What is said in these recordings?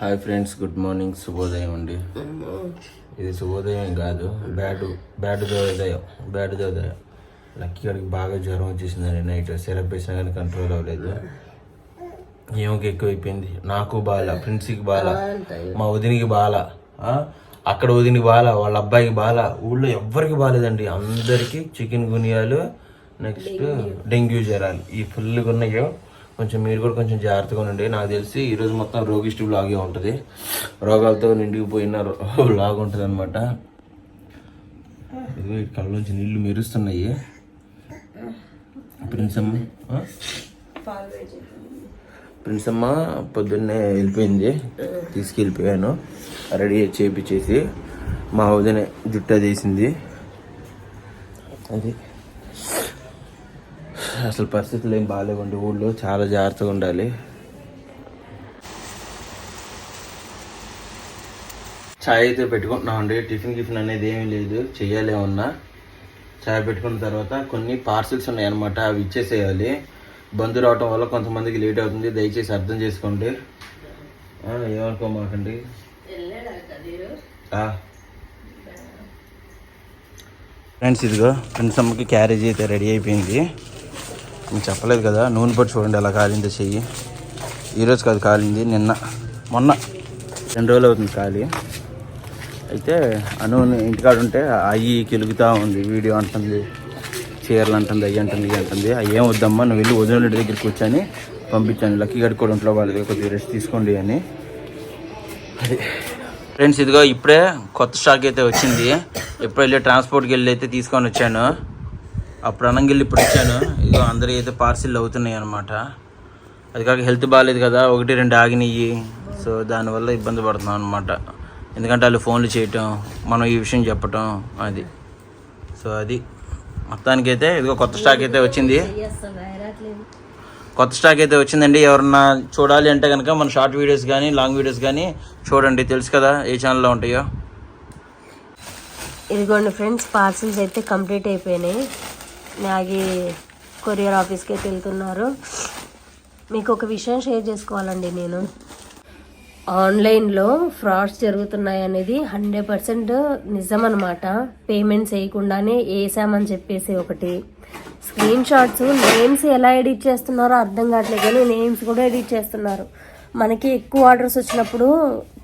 Hi friends good morning. శుభోదయం అండి. ఇది శుభోదయం కాదు బ్యాడ్ బ్యాడ్ దోదయం బ్యాడ్ దోదయం లక్కీ గారికి బాగా జ్వరం వచ్చేసిందండి నైట్. సిరప్ వేసినా కానీ కంట్రోల్ అవ్వలేదు. ఏమోకి ఎక్కువైపోయింది? నాకు బాల ఫ్రెండ్స్కి బాల మా వదినికి బాల అక్కడ వదినికి బాల వాళ్ళ అబ్బాయికి బాల ఊళ్ళో ఎవ్వరికి బాలేదండి. అందరికీ చికెన్ గునియాలు నెక్స్ట్ డెంగ్యూ జ్వరాలు. ఈ ఫుల్గా ఉన్నాయో కొంచెం మీరు కూడా కొంచెం జాగ్రత్తగా ఉండండి. నాకు తెలిసి ఈరోజు మొత్తం రోగిష్టి బ్లాగే ఉంటుంది. రోగాలతో నిండిపోయిన బ్లాగ్ ఉంటుంది అనమాట ఇదిగో ఈ కళ్ళ నుంచి నీళ్ళు మెరుస్తున్నాయి. ప్రిన్సమ్మ ప్రిన్సమ్మ పొద్దున్నే వెళ్ళిపోయింది. తీసుకెళ్ళిపోయాను. రెడీ చేపించేసి మా వదిన జుట్టు చేసింది అది. అసలు పరిస్థితులు ఏం బాగాలేవండి ఊళ్ళో చాలా జాగ్రత్తగా ఉండాలి. చాయ్ అయితే పెట్టుకుంటున్నామండి. టిఫిన్ గిఫిన్ అనేది ఏమీ లేదు. చెయ్యాలి ఏమన్నా. చాయ్ పెట్టుకున్న తర్వాత కొన్ని పార్సిల్స్ ఉన్నాయన్నమాట. అవి ఇచ్చేసేయాలి. బంద్ రావటం వల్ల కొంతమందికి లేట్ అవుతుంది. దయచేసి అర్థం చేసుకోండి. ఏమనుకోమాకండి? ఫ్రెండ్స్ ఇదిగో ఫ్రెండ్స్ అమ్మకి క్యారేజ్ అయితే రెడీ అయిపోయింది. మీకు చెప్పలేదు కదా నూనె పట్టు చూడండి అలా కాలిందో చెయ్యి. ఈరోజు కాదు కాలింది నిన్న మొన్న. రెండు రోజులు అవుతుంది కాలి. అయితే అను ఇంటికాడ ఉంటే అయ్యి కిలుగుతూ ఉంది వీడియో అంటుంది చీరలు అంటుంది అయ్యి అంటుంది ఇవి అంటుంది. అవి ఏం వద్దమ్మా నువ్వు వెళ్ళి వదిన దగ్గర కూర్చొని పంపించాను. లక్కీ గడి కూడా ఇంట్లో వాళ్ళకి కొద్దిగా రెస్ట్ తీసుకోండి అని. అది. ఫ్రెండ్స్ ఇదిగో ఇప్పుడే కొత్త స్టాక్ అయితే వచ్చింది. ఎప్పుడు వెళ్ళి ట్రాన్స్పోర్ట్కి వెళ్ళి అయితే తీసుకొని వచ్చాను. అప్పుడు అనంగిల్లి ఇప్పుడు ఇచ్చాను. ఇదిగో అందరూ అయితే పార్సిల్ అవుతున్నాయి అనమాట అది కాక హెల్త్ బాగాలేదు కదా ఒకటి రెండు ఆగినాయి సో దానివల్ల ఇబ్బంది పడుతున్నాం అనమాట ఎందుకంటే వాళ్ళు ఫోన్లు చేయటం మనం ఈ విషయం చెప్పటం అది. సో అది. మొత్తానికైతే ఇదిగో కొత్త స్టాక్ అయితే వచ్చింది. కొత్త స్టాక్ అయితే వచ్చిందండి. ఎవరన్నా చూడాలి అంటే కనుక మన షార్ట్ వీడియోస్ కానీ లాంగ్ వీడియోస్ కానీ చూడండి. తెలుసు కదా ఏ ఛానల్లో ఉంటాయో. ఇదిగోండి ఫ్రెండ్స్ పార్సిల్స్ అయితే కంప్లీట్ అయిపోయినాయి. మ్యాగీ కొరియర్ ఆఫీస్కి అయితే వెళ్తున్నారు. మీకు ఒక విషయం షేర్ చేసుకోవాలండి నేను. ఆన్లైన్లో ఫ్రాడ్స్ జరుగుతున్నాయి అనేది హండ్రెడ్ పర్సెంట్ నిజం అనమాట పేమెంట్స్ వేయకుండానే వేసామని చెప్పేసి ఒకటి. స్క్రీన్ షాట్స్ నేమ్స్ ఎలా ఎడిట్ చేస్తున్నారో అర్థం కావట్లేదు కానీ నేమ్స్ కూడా ఎడిట్ చేస్తున్నారు. మనకి ఎక్కువ ఆర్డర్స్ వచ్చినప్పుడు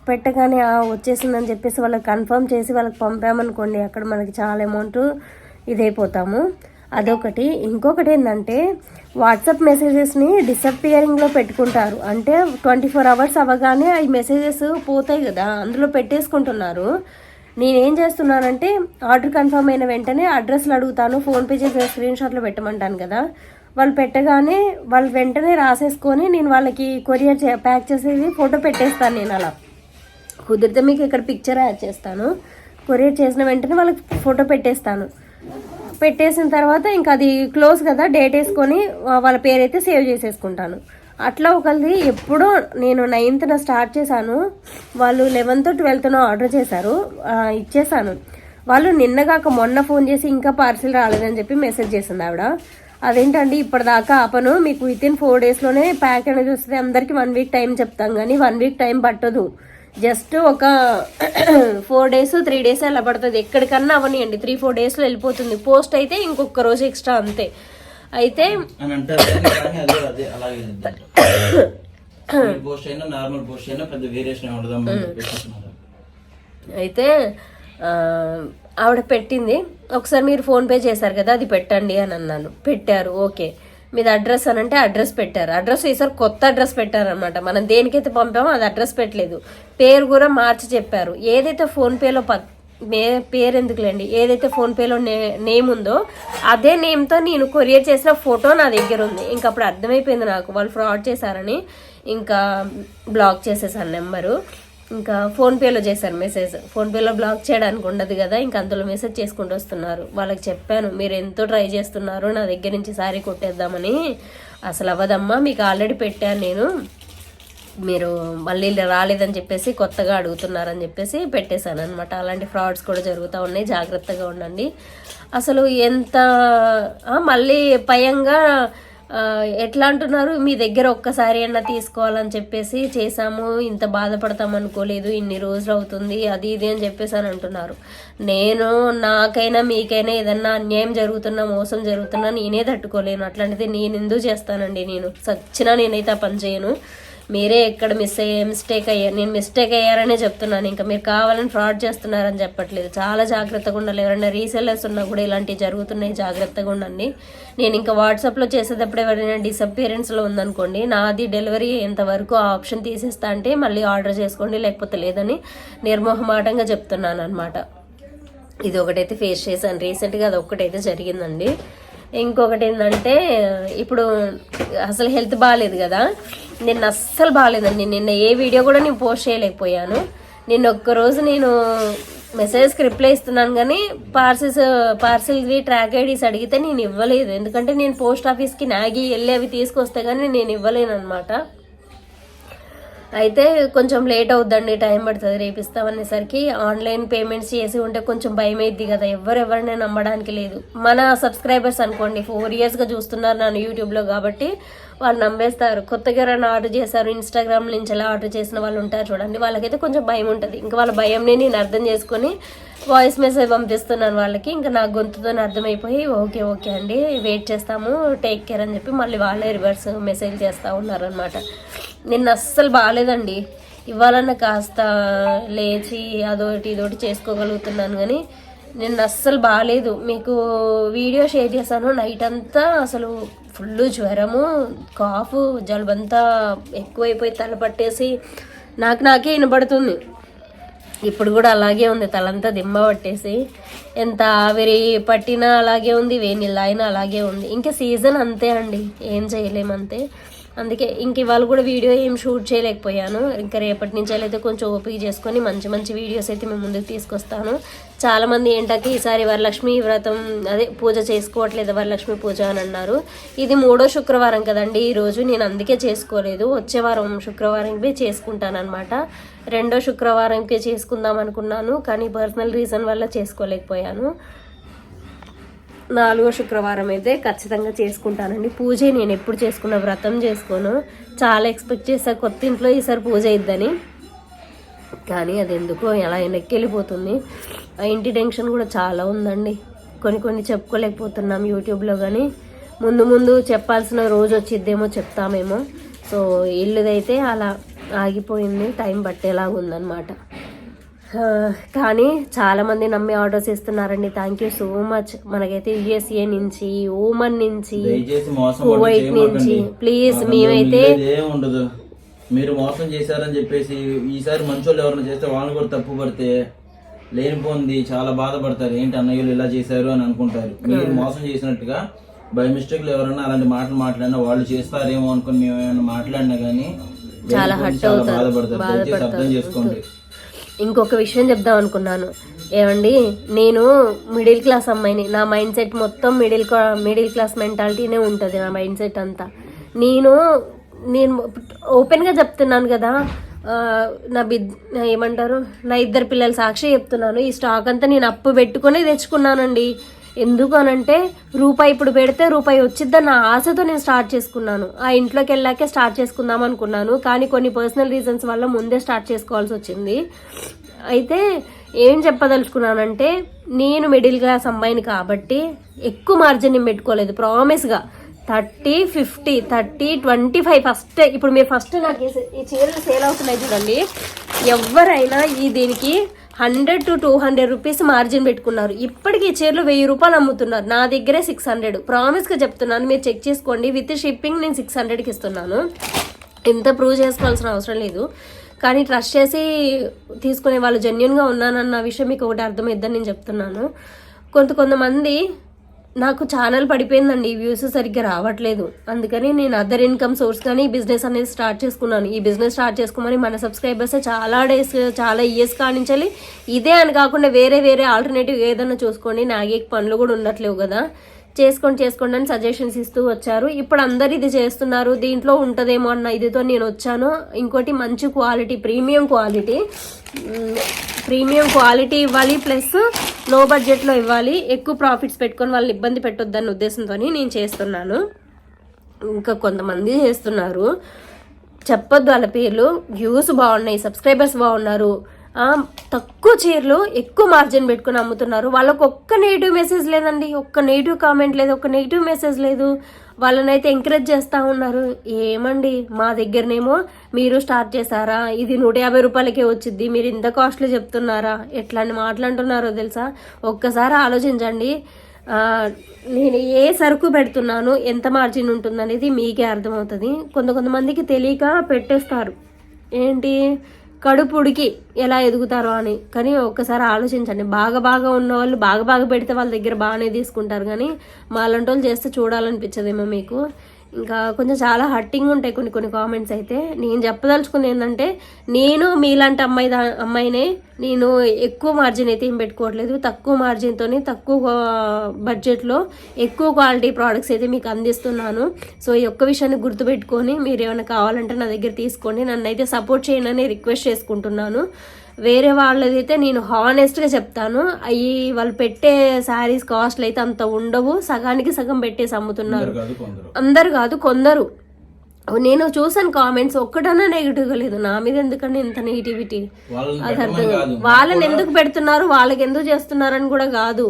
పెట్టగానే వచ్చేసిందని చెప్పేసి వాళ్ళకి కన్ఫర్మ్ చేసి వాళ్ళకి పంపామనుకోండి అక్కడ మనకి చాలా అమౌంట్ ఇదైపోతాము. అదొకటి. ఇంకొకటి ఏంటంటే వాట్సాప్ మెసేజెస్ని డిసప్పియరింగ్లో పెట్టుకుంటారు. అంటే ట్వంటీ ఫోర్ అవర్స్ అవ్వగానే ఈ మెసేజెస్ పోతాయి కదా అందులో పెట్టేసుకుంటున్నారు. నేనేం చేస్తున్నానంటే ఆర్డర్ కన్ఫర్మ్ అయిన వెంటనే అడ్రస్లు అడుగుతాను ఫోన్పే చేసే స్క్రీన్ షాట్లో పెట్టమంటాను కదా. వాళ్ళు పెట్టగానే వాళ్ళు వెంటనే రాసేసుకొని నేను వాళ్ళకి కొరియర్ చే ప్యాక్ చేసేది ఫోటో పెట్టేస్తాను నేను అలా. కుదిరితే మీకు ఇక్కడ పిక్చర్ యాడ్ చేస్తాను. కొరియర్ చేసిన వెంటనే వాళ్ళకి ఫోటో పెట్టేస్తాను. పెట్టేసిన తర్వాత ఇంకా అది క్లోజ్ కదా డేట్ వేసుకొని వాళ్ళ పేరైతే సేవ్ చేసేసుకుంటాను. అట్లా ఒకరిది ఎప్పుడో నేను నైన్త్న స్టార్ట్ చేశాను. వాళ్ళు లెవెన్త్ ట్వెల్త్నో ఆర్డర్ చేశారు. ఇచ్చేసాను వాళ్ళు నిన్నగాక మొన్న ఫోన్ చేసి ఇంకా పార్సిల్ రాలేదని చెప్పి మెసేజ్ చేసింది ఆవిడ. అదేంటండి ఇప్పటిదాకా ఆపను. మీకు విత్ ఇన్ ఫోర్ డేస్లోనే ప్యాక్ అనేది వస్తుంది. అందరికీ వన్ వీక్ టైం చెప్తాం కానీ వన్ వీక్ టైం పట్టదు. జస్ట్ ఒక ఫోర్ డేస్ త్రీ డేస్ అలా పడుతుంది. ఎక్కడికన్నా అవనియండి. త్రీ ఫోర్ డేస్లో వెళ్ళిపోతుంది. పోస్ట్ అయితే ఇంకొక రోజు ఎక్స్ట్రా అంతే. అయితే. అయితే ఆవిడ పెట్టింది. ఒకసారి మీరు ఫోన్పే చేశారు కదా అది పెట్టండి అని అన్నాను. పెట్టారు ఓకే. మీది అడ్రస్ అని అంటే అడ్రస్ పెట్టారు. అడ్రస్ ఈసారి కొత్త అడ్రస్ పెట్టారనమాట మనం దేనికైతే పంపామో అది అడ్రస్ పెట్టలేదు. పేరు కూడా మార్చి చెప్పారు. ఏదైతే ఫోన్పేలో ప మే పేరు ఎందుకులేండి? ఏదైతే ఫోన్పేలో నే నేమ్ ఉందో అదే నేమ్తో నేను కొరియర్ చేసిన ఫోటో నా దగ్గర ఉంది. ఇంకా అప్పుడు అర్థమైపోయింది నాకు. వాళ్ళు ఫ్రాడ్ చేశారని. ఇంకా బ్లాక్ చేసేసాను నెంబరు. ఇంకా ఫోన్పేలో చేశారు మెసేజ్. ఫోన్పేలో బ్లాక్ చేయడానికి ఉండదు కదా ఇంకా అందులో మెసేజ్ చేసుకుంటూ వస్తున్నారు. వాళ్ళకి చెప్పాను మీరు ఎంతో ట్రై చేస్తున్నారు నా దగ్గర నుంచి సారీ కొట్టేద్దామని. అసలు అవ్వదమ్మా మీకు ఆల్రెడీ పెట్టాను నేను. మీరు మళ్ళీ రాలేదని చెప్పేసి కొత్తగా అడుగుతున్నారని చెప్పేసి పెట్టేశాను అనమాట అలాంటి ఫ్రాడ్స్ కూడా జరుగుతూ ఉన్నాయి జాగ్రత్తగా ఉండండి. అసలు ఎంత మళ్ళీ పయంగా ఎట్లా అంటున్నారు? మీ దగ్గర ఒక్కసారి అయినా తీసుకోవాలని చెప్పేసి చేసాము ఇంత బాధపడతాం అనుకోలేదు. ఇన్ని రోజులు అవుతుంది. అది ఇది అని చెప్పేసి అని అంటున్నారు. నేను నాకైనా మీకైనా ఏదన్నా అన్యాయం జరుగుతున్నా మోసం జరుగుతున్నా నేనే తట్టుకోలేను. అట్లాంటిది నేను ఎందుకు చేస్తానండి నేను? సచ్చినా నేనైతే ఆ పని చేయను. మీరే ఎక్కడ మిస్ అయ్యే మిస్టేక్ అయ్యారు నేను మిస్టేక్ అయ్యారనే చెప్తున్నాను. ఇంకా మీరు కావాలని ఫ్రాడ్ చేస్తున్నారని చెప్పట్లేదు. చాలా జాగ్రత్తగా ఉండాలి. ఎవరైనా రీసెల్లర్స్ ఉన్నా కూడా ఇలాంటివి జరుగుతున్నాయి. జాగ్రత్తగా ఉండండి. నేను ఇంకా వాట్సాప్లో చేసేటప్పుడు ఎవరైనా డిసప్పియరెన్స్లో ఉందనుకోండి నాది డెలివరీ ఎంతవరకు ఆ ఆప్షన్ తీసేస్తా అంటే మళ్ళీ ఆర్డర్ చేసుకోండి లేకపోతే లేదని నిర్మోహమాటంగా చెప్తున్నాను అనమాట ఇది ఒకటైతే ఫేస్ చేశాను. రీసెంట్గా అది ఒక్కటైతే జరిగిందండి. ఇంకొకటి ఏంటంటే ఇప్పుడు అసలు హెల్త్ బాగాలేదు కదా. నిన్న అస్సలు బాగాలేదండి నిన్న ఏ వీడియో కూడా నేను పోస్ట్ చేయలేకపోయాను. నిన్న ఒక్కరోజు నేను మెసేజ్కి రిప్లై ఇస్తున్నాను కానీ పార్సిల్స్ పార్సిల్వి ట్రాక్ ఐడీస్ అడిగితే నేను ఇవ్వలేదు. ఎందుకంటే నేను పోస్ట్ ఆఫీస్కి నాగి వెళ్ళి అవి తీసుకొస్తే కానీ నేను ఇవ్వలేను అనమాట అయితే కొంచెం లేట్ అవుద్దండి టైం పడుతుంది. రేపిస్తామనేసరికి ఆన్లైన్ పేమెంట్స్ చేసి ఉంటే కొంచెం భయం అయింది కదా. ఎవరెవరిని నమ్మడానికి లేదు. మన సబ్స్క్రైబర్స్ అనుకోండి ఫోర్ ఇయర్స్గా చూస్తున్నారు నన్ను యూట్యూబ్లో కాబట్టి వాళ్ళు నమ్మేస్తారు. కొత్తగా ఎవరైనా ఆర్డర్ చేశారు ఇన్స్టాగ్రామ్ నుంచి ఎలా ఆర్డర్ చేసిన వాళ్ళు ఉంటారు చూడండి వాళ్ళకైతే కొంచెం భయం ఉంటుంది. ఇంకా వాళ్ళ భయంని నేను అర్థం చేసుకొని వాయిస్ మెసేజ్ పంపిస్తున్నాను వాళ్ళకి. ఇంకా నా గొంతుతో అర్థమైపోయి ఓకే ఓకే అండి వెయిట్ చేస్తాము టేక్ కేర్ అని చెప్పి మళ్ళీ వాళ్ళే రివర్స్ మెసేజ్ చేస్తూ ఉన్నారనమాట నిన్న అస్సలు బాగాలేదండి ఇవ్వాలన్న కాస్త లేచి అదొకటి ఇదొకటి చేసుకోగలుగుతున్నాను కానీ నిన్న అస్సలు బాగాలేదు మీకు వీడియో షేర్ చేశాను. నైట్ అంతా అసలు ఫుల్ జ్వరము కాఫ్ జలుబంతా ఎక్కువైపోయి తల పట్టేసి నాకు నాకే వినపడుతుంది ఇప్పుడు కూడా అలాగే ఉంది తలంతా దిమ్మ పట్టేసి. ఎంత ఆవిరి పట్టినా అలాగే ఉంది వేడి అయినా అలాగే ఉంది. ఇంకా సీజన్ అంతే అండి ఏం చేయలేము అంతే అందుకే ఇంక ఇవాళ కూడా వీడియో ఏం షూట్ చేయలేకపోయాను. ఇంకా రేపటి నుంచి అయితే కొంచెం ఓపిక చేసుకొని మంచి మంచి వీడియోస్ అయితే మేము ముందుకు తీసుకొస్తాను. చాలామంది ఏంటంటే ఈసారి వరలక్ష్మి వ్రతం అదే పూజ చేసుకోవట్లేదు వరలక్ష్మి పూజ అని అన్నారు. ఇది మూడో శుక్రవారం కదండి ఈరోజు నేను అందుకే చేసుకోలేదు. వచ్చే వారం శుక్రవారంకి చేసుకుంటాను అనమాట రెండో శుక్రవారంకి చేసుకుందాం అనుకున్నాను కానీ పర్సనల్ రీజన్ వల్ల చేసుకోలేకపోయాను. నాలుగో శుక్రవారం అయితే ఖచ్చితంగా చేసుకుంటానండి. పూజ నేను ఎప్పుడు చేసుకున్న వ్రతం చేసుకోను. చాలా ఎక్స్పెక్ట్ చేసా కొత్త ఇంట్లో ఈసారి పూజ ఇద్దని కానీ అది ఎందుకో ఎలా వెళ్ళిపోతుంది ఆ ఇంటి టెన్షన్ కూడా చాలా ఉందండి. కొన్ని కొన్ని చెప్పుకోలేకపోతున్నాం యూట్యూబ్లో కానీ ముందు ముందు చెప్పాల్సిన రోజు వచ్చిద్దేమో చెప్తామేమో. సో ఇల్లుదైతే అలా ఆగిపోయింది టైం పట్టేలాగా ఉందన్నమాట కానీ చాలా మంది నమ్మి ఆర్డర్స్ ఇస్తున్నారండి థ్యాంక్ యూ సో మచ్ మనకైతే యుఎస్ఏ నుంచి ఓమన్ నుంచి కువైట్ నుంచి. ప్లీజ్ మేమైతే ఉండదు. మీరు మోసం చేశారని చెప్పేసి ఈసారి మంచోళ్ళు ఎవరైనా చేస్తే వాళ్ళని కూడా తప్పు పడితే లేనిపోంది చాలా బాధపడతారు. ఏంటి అన్నయ్యలు ఇలా చేశారు అని అనుకుంటారు. మీరు మోసం చేసినట్టుగా బై మిస్టేక్ ఎవరైనా అలాంటి మాటలు మాట్లాడినా వాళ్ళు చేస్తారేమో అనుకుని మేము ఏమైనా మాట్లాడినా కానీ చాలా బాధపడతారు. అర్థం చేసుకోండి. ఇంకొక విషయం చెప్దాం అనుకున్నాను. ఏమండి? నేను మిడిల్ క్లాస్ అమ్మాయిని. నా మైండ్ సెట్ మొత్తం మిడిల్ మిడిల్ క్లాస్ మెంటాలిటీనే ఉంటుంది నా మైండ్ సెట్ అంతా. నేను నేను ఓపెన్గా చెప్తున్నాను కదా నా బిద్ ఏమంటారు? నా ఇద్దరు పిల్లల సాక్షి చెప్తున్నాను. ఈ స్టాక్ అంతా నేను అప్పు పెట్టుకునే తెచ్చుకున్నానండి. ఎందుకు అనంటే రూపాయి ఇప్పుడు పెడితే రూపాయి వచ్చిద్దని నా ఆశతో నేను స్టార్ట్ చేసుకున్నాను. ఆ ఇంట్లోకి వెళ్ళాకే స్టార్ట్ చేసుకుందాం అనుకున్నాను. కానీ కొన్ని పర్సనల్ రీజన్స్ వల్ల ముందే స్టార్ట్ చేసుకోవాల్సి వచ్చింది. అయితే ఏం చెప్పదలుచుకున్నానంటే నేను మిడిల్ క్లాస్ అమ్మాయిని కాబట్టి ఎక్కువ మార్జిన్ నేను పెట్టుకోలేదు. ప్రామిస్గా thirty fifty thirty twenty five first ఇప్పుడు మీరు ఫస్ట్ నాకు ఈ ఈ చీరలు సేల్ అవుతున్నాయి చూడండి. ఎవరైనా ఈ దీనికి hundred to two hundred rupees margin పెట్టుకున్నారు. ఇప్పటికీ ఈ చీరలు వెయ్యి రూపాయలు అమ్ముతున్నారు. నా దగ్గరే సిక్స్ హండ్రెడ్. ప్రామిస్గా చెప్తున్నాను. మీరు చెక్ చేసుకోండి. విత్ షిప్పింగ్ నేను సిక్స్ హండ్రెడ్కి ఇస్తున్నాను. ఎంత ప్రూవ్ చేసుకోవాల్సిన అవసరం లేదు. కానీ ట్రస్ట్ చేసి తీసుకునే వాళ్ళు జెన్యున్గా ఉన్నానన్న విషయం మీకు ఒకటి అర్థమైద్దని నేను చెప్తున్నాను. కొంత కొంతమంది నాకు ఛానల్ పడిపోయిందండి. వ్యూస్ సరిగ్గా రావట్లేదు. అందుకని నేను అదర్ ఇన్కమ్ సోర్స్ కానీ ఈ బిజినెస్ అనేది స్టార్ట్ చేసుకున్నాను. ఈ బిజినెస్ స్టార్ట్ చేసుకోమని మన సబ్స్క్రైబర్స్ చాలా డేస్ చాలా ఇయర్స్ కానించాలి ఇదే అని కాకుండా వేరే వేరే ఆల్టర్నేటివ్ ఏదైనా చూసుకోండి. నాగే పనులు కూడా ఉండట్లేవు కదా. చేసుకోండి చేసుకోండి అని సజెషన్స్ ఇస్తూ వచ్చారు. ఇప్పుడు అందరు ఇది చేస్తున్నారు దీంట్లో ఉంటుందేమో అన్న ఇదితో నేను వచ్చాను. ఇంకోటి మంచి quality premium quality premium quality ఇవ్వాలి ప్లస్లో బడ్జెట్లో ఇవ్వాలి. ఎక్కువ ప్రాఫిట్స్ పెట్టుకొని వాళ్ళని ఇబ్బంది పెట్టొద్దన్న ఉద్దేశంతో నేను చేస్తున్నాను. ఇంకా కొంతమంది చేస్తున్నారు. చెప్పొద్దు వాళ్ళ పేర్లు. వ్యూస్ బాగున్నాయి సబ్స్క్రైబర్స్ బాగున్నారు. తక్కువ చీరలు ఎక్కువ మార్జిన్ పెట్టుకుని అమ్ముతున్నారు. వాళ్ళకు ఒక్క నెగిటివ్ మెసేజ్ లేదండి. ఒక్క నెగిటివ్ కామెంట్ లేదు ఒక్క నెగిటివ్ మెసేజ్ లేదు. వాళ్ళనైతే ఎంకరేజ్ చేస్తూ ఉన్నారు. ఏమండి మా దగ్గరనేమో మీరు స్టార్ట్ చేశారా? ఇది నూట యాభై రూపాయలకే వచ్చింది. మీరు ఇంత కాస్ట్లో చెప్తున్నారా? ఎట్లాంటి మాట్లాడుతున్నారో తెలుసా? ఒక్కసారి ఆలోచించండి. నేను ఏ సరుకు పెడుతున్నాను ఎంత మార్జిన్ ఉంటుందనేది మీకే అర్థమవుతుంది. కొంత కొంతమందికి తెలియక పెట్టేస్తారు. ఏంటి? కడుపు ఉడికి ఎలా ఎదుగుతారో అని. కానీ ఒక్కసారి ఆలోచించండి. బాగా బాగా ఉన్న వాళ్ళు బాగా బాగా పెడితే వాళ్ళ దగ్గర బాగానే తీసుకుంటారు. కానీ మాలాంటి వాళ్ళు చేస్తే చూడాలనిపించదేమో మీకు. ఇంకా కొంచెం చాలా హట్టింగ్ ఉంటాయి కొన్ని కొన్ని కామెంట్స్ అయితే. నేను చెప్పదలుచుకుంది ఏంటంటే నేను మీలాంటి అమ్మాయి దా అమ్మాయినే నేను ఎక్కువ మార్జిన్ అయితే ఏం పెట్టుకోవట్లేదు. తక్కువ మార్జిన్తోనే తక్కువ బడ్జెట్లో ఎక్కువ క్వాలిటీ ప్రోడక్ట్స్ అయితే మీకు అందిస్తున్నాను. సో ఈ ఒక్క విషయాన్ని గుర్తుపెట్టుకొని మీరు ఏమైనా కావాలంటే నా దగ్గర తీసుకోండి. నన్ను అయితే సపోర్ట్ చేయండి అని రిక్వెస్ట్ చేసుకుంటున్నాను. వేరే వాళ్ళదైతే నేను హానెస్ట్గా చెప్తాను. అవి వాళ్ళు పెట్టే శారీస్ కాస్ట్లు అయితే అంత ఉండవు. సగానికి సగం పెట్టేసి అమ్ముతున్నారు. అందరు కాదు కొందరు. నేను చూసాను కామెంట్స్ ఒక్కటన్నా నెగిటివ్గా లేదు. నా మీద ఎందుకండి ఇంత నెగిటివిటీ అది అర్థం కాదు. వాళ్ళని ఎందుకు పెడుతున్నారు? వాళ్ళకి ఎందుకు చేస్తున్నారని కూడా కాదు.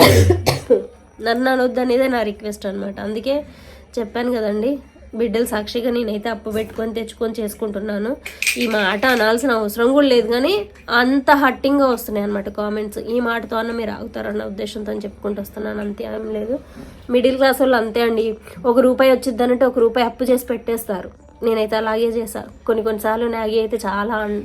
నన్ను అనొద్దు అనేదే నా రిక్వెస్ట్ అనమాట అందుకే చెప్పాను కదండి. బిడ్డలు సాక్షిగా నేనైతే అప్పు పెట్టుకొని తెచ్చుకొని చేసుకుంటున్నాను. ఈ మాట అనాల్సిన అవసరం కూడా లేదు కానీ అంత హట్టింగ్గా వస్తున్నాయి అనమాట కామెంట్స్ ఈ మాటతో అన్న మీరు ఆగుతారన్న ఉద్దేశంతో చెప్పుకుంటూ వస్తున్నాను. అంతే ఏం లేదు. మిడిల్ క్లాస్ వాళ్ళు అంతే అండి. ఒక రూపాయి వచ్చిద్దానంటే ఒక రూపాయి అప్పు చేసి పెట్టేస్తారు. నేనైతే అలాగే చేశాను కొన్ని కొన్నిసార్లు నాగి అయితే చాలా అన్-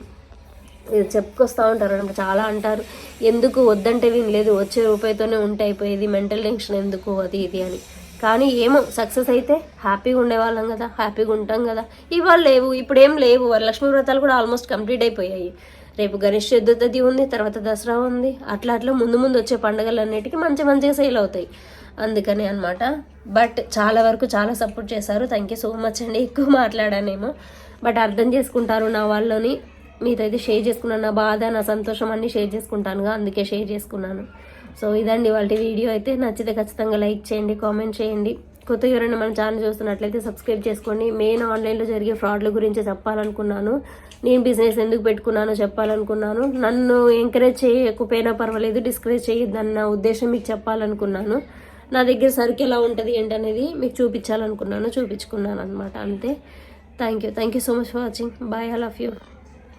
ఇది చెప్పుకొస్తూ ఉంటారు అనమాట చాలా అంటారు. ఎందుకు వద్దంటే వినలేదు. వచ్చే రూపాయితోనే ఉంటే అయిపోయేది. మెంటల్ టెన్షన్ ఎందుకు? అది ఇది అని. కానీ ఏమో సక్సెస్ అయితే హ్యాపీగా ఉండేవాళ్ళం కదా హ్యాపీగా ఉంటాం కదా. ఇవాళ లేవు ఇప్పుడు ఏం లేవు. వరలక్ష్మి వ్రతాలు కూడా ఆల్మోస్ట్ కంప్లీట్ అయిపోయాయి. రేపు గణేష్ చతుర్థి ఉంది తర్వాత దసరా ఉంది. అట్లా అట్లా ముందు ముందు వచ్చే పండుగలన్నిటికీ మంచి మంచిగా సేల్ అవుతాయి. అందుకని అనమాట బట్ చాలా వరకు చాలా సపోర్ట్ చేశారు. థ్యాంక్ యూ సో మచ్ అండి. ఎక్కువ మాట్లాడానేమో. బట్ అర్థం చేసుకుంటారు నా వాళ్ళని. మీతో అయితే షేర్ చేసుకున్నాను. నా బాధ నా సంతోషం అన్ని షేర్ చేసుకుంటానుగా. అందుకే షేర్ చేసుకున్నాను. సో ఇదండి వాళ్ళ వీడియో అయితే. నచ్చితే ఖచ్చితంగా లైక్ చేయండి కామెంట్ చేయండి. కొత్త ఎవరైనా మన ఛానల్ చూస్తున్నట్లయితే సబ్స్క్రైబ్ చేసుకోండి. మెయిన్ ఆన్లైన్లో జరిగే ఫ్రాడ్ల గురించి చెప్పాలనుకున్నాను. నేను బిజినెస్ ఎందుకు పెట్టుకున్నానో చెప్పాలనుకున్నాను. నన్ను ఎంకరేజ్ చేయకపోయినా పర్వాలేదు డిస్కరేజ్ చేయొద్దన్న ఉద్దేశం మీకు చెప్పాలనుకున్నాను. నా దగ్గర సరుకు ఎలా ఉంటుంది ఏంటనేది మీకు చూపించాలనుకున్నాను చూపించుకున్నాను అనమాట అంతే. Thank you thank you so much for watching bye all of you